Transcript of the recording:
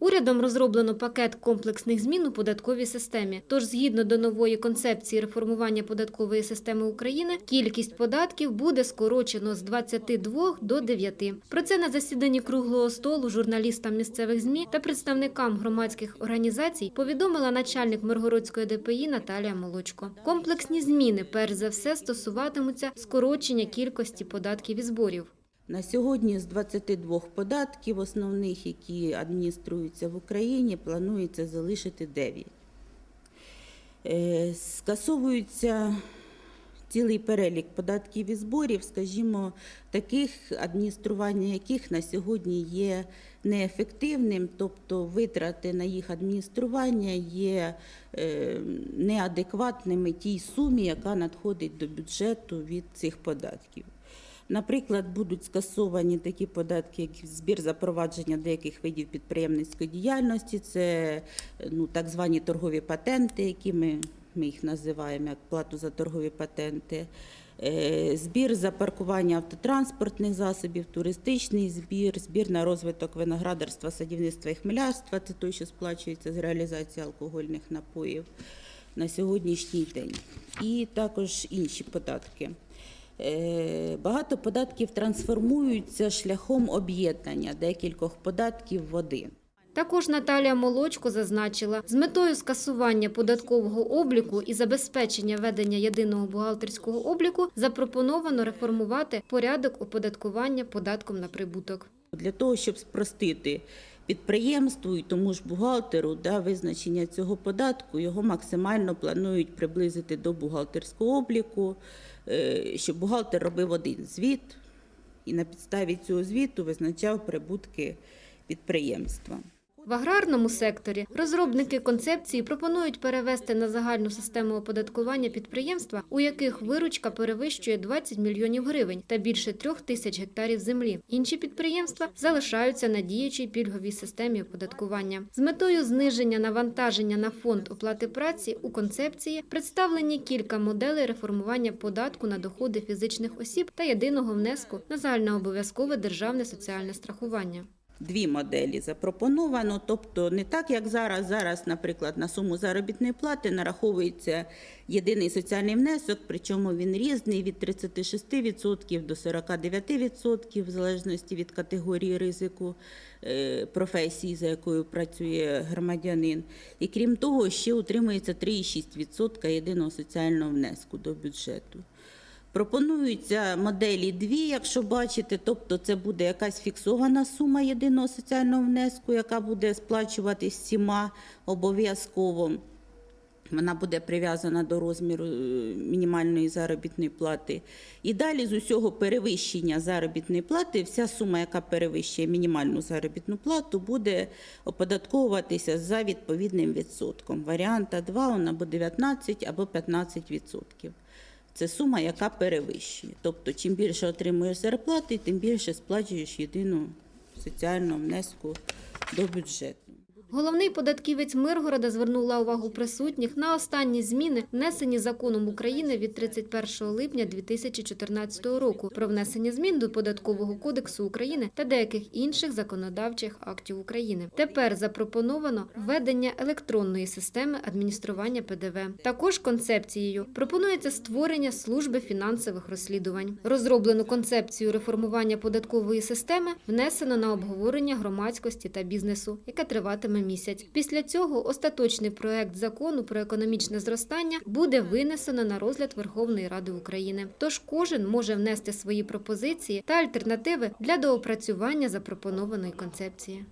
Урядом розроблено пакет комплексних змін у податковій системі. Тож, згідно до нової концепції реформування податкової системи України, кількість податків буде скорочено з 22 до 9. Про це на засіданні круглого столу журналістам місцевих змі та представникам громадських організацій повідомила начальник Миргородської ДПІ Наталія Молочко. Комплексні зміни, перш за все, стосуватимуться скорочення кількості податків і зборів. На сьогодні з 22 податків основних, які адмініструються в Україні, планується залишити 9. Е, Скасовується цілий перелік податків і зборів, скажімо, таких адміністрування яких на сьогодні є неефективним, тобто витрати на їх адміністрування є е, неадекватними тій сумі, яка надходить до бюджету від цих податків. Наприклад, будуть скасовані такі податки, як збір запровадження деяких видів підприємницької діяльності, це ну, так звані торгові патенти, які ми, ми їх називаємо як плату за торгові патенти. Е, Збір за паркування автотранспортних засобів, туристичний збір, збір на розвиток виноградарства, садівництва і хмелярства, це той, що сплачується з реалізації алкогольних напоїв на сьогоднішній день. І також інші податки. Е, Багато податків трансформуються шляхом об'єднання декількох податків в один. Також Наталія Молочко зазначила, з метою скасування податкового обліку і забезпечення ведення єдиного бухгалтерського обліку запропоновано реформувати порядок оподаткування податком на прибуток. Для того, щоб спростити підприємству і тому ж бухгалтеру да, визначення цього податку, його максимально планують приблизити до бухгалтерського обліку, е, щоб бухгалтер робив один звіт і на підставі цього звіту визначав прибутки підприємства. В аграрному секторі розробники концепції пропонують перевести на загальну систему оподаткування підприємства, у яких виручка перевищує 20 мільйонів гривень та більше трьох тисяч гектарів землі. Інші підприємства залишаються на діючій пільговій системі оподаткування. З метою зниження навантаження на фонд оплати праці у концепції представлені кілька моделей реформування податку на доходи фізичних осіб та єдиного внеску на загальнообов'язкове державне соціальне страхування. Дві моделі запропоновано, тобто не так, як зараз. Зараз, наприклад, на суму заробітної плати нараховується єдиний соціальний внесок, причому він різний від 36% до 49%, в залежності від категорії ризику е, професії, за якою працює громадянин. І крім того, ще утримується 3,6% єдиного соціального внеску до бюджету. Пропонуються моделі дві, якщо бачите, тобто це буде якась фіксована сума єдиного соціального внеску, яка буде сплачуватись всіма обов'язково. Вона буде прив'язана до розміру е, мінімальної заробітної плати. І далі з усього перевищення заробітної плати, вся сума, яка перевищує мінімальну заробітну плату, буде оподатковуватися за відповідним відсотком. Варіанта 2 вона буде 19 або 15 відсотків. Це сума, яка перевищує. Тобто, чим більше отримуєш зарплати, тим більше сплачуєш єдину соціальну внеску до бюджету. Головний податківець Миргорода звернула увагу присутніх на останні зміни, внесені законом України від 31 липня 2014 року про внесення змін до Податкового кодексу України та деяких інших законодавчих актів України. Тепер запропоновано введення електронної системи адміністрування ПДВ. Також концепцією пропонується створення служби фінансових розслідувань. Розроблену концепцію реформування податкової системи внесено на обговорення громадськості та бізнесу, яке триватиме місяць. Після цього остаточний проект закону про економічне зростання буде винесено на розгляд Верховної Ради України. Тож кожен може внести свої пропозиції та альтернативи для доопрацювання запропонованої концепції.